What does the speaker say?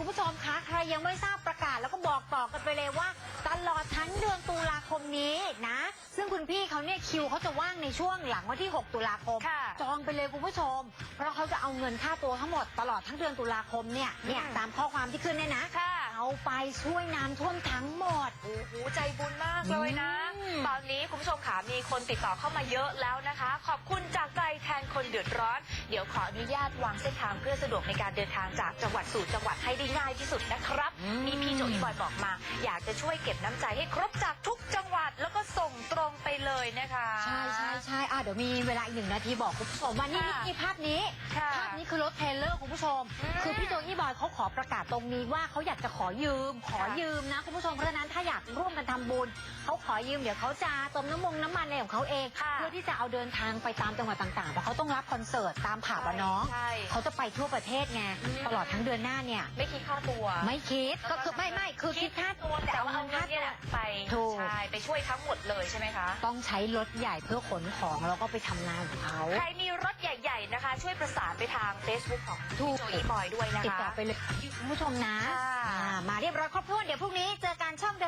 คุณผู้ชมคะใครยังไม่ทราบประกาศแล้วก็บอกต่อกันไปเลยว่า ตลอดทั้งเดือนตุลาคมนี้นะ ซึ่งคุณพี่เขาเนี่ยคิวเขาจะว่างในช่วงหลังวันที่ 6 ตุลาคม ค่ะจองไปเลยคุณผู้ชม เพราะเขาจะเอาเงินค่าตัวทั้งหมดตลอดทั้งเดือนตุลาคมเนี่ยเนี่ยอืมตามข้อความที่ขึ้นเนี่ยนะค่ะ เอาไปช่วยน้ำท่วมทั้งหมด โอ้โหใจบุญมากเลยนะ อืม ตอนนี้คุณผู้ชมขามีคนติดต่อเข้ามาเยอะแล้วนะคะ ขอบคุณจากใจแทนคนเดือดร้อน เดี๋ยวขออนุญาตวางเส้นทางเพื่อสะดวกในการเดินทางจากจังหวัดสู่จังหวัดให้ได้ง่ายที่สุดนะครับอืมมีพี่โจอีบอยบอกมา อยากจะช่วยเก็บน้ำใจให้ครบจากทุกจังหวัดแล้วก็ส่งตรงไปเลยนะคะ ใช่ใช่ใช่อะเดี๋ยวมีเวลาอีกหนึ่งนาทีบอกคุณผู้ชมว่านี่ค่ะนี่ภาพนี้ค่ะภาพนี้คือรถเทรลเลอร์คุณผู้ชม อืมคือพี่โจอี้บอยเขาขอประกาศตรงนี้ว่าเขาอยากจะขอยืม ขอยืมนะคุณผู้ชมเพราะฉะนั้นถ้าอยากร่วม กันทำบุญเขาขอยืมเดี๋ยวเขาจะเติมน้ำมงน้ำมันอะไรของเขาเองค่ะเพื่อที่จะเอาเดินทางไปตามจังหวัดต่างๆเพราะเขาต้องรับคอนเสิร์ตตามผับอะเนาะใช่ เขาจะไปทั่วประเทศไงอืม ตลอดทั้งเดือนหน้าเนี่ย ไม่คิดค่าตัวไม่คิดก็คือไม่ไม่คือคิดค่าตัวแต่แต่เอาว่าเงิเอานเงิค่านตัเนี่วยไปถูก ใช่ไปช่วยทั้งหมดเลยใช่ไหมคะ ต้องใช้รถใหญ่เพื่อขนของแล้วก็ไปทำงานของเขา ใครมีรถใหญ่ๆนะคะ ช่วยประสานไปทาง Facebook ของถูพี่กโจอีบอยด้วยนะคะติดต่อไปเลยคุณผู้ชมนะค่ะ อ่ามาเรียบร้อยครบถ้วนเดี๋ยวพรุ่งนี้เจอกันช่องเดิม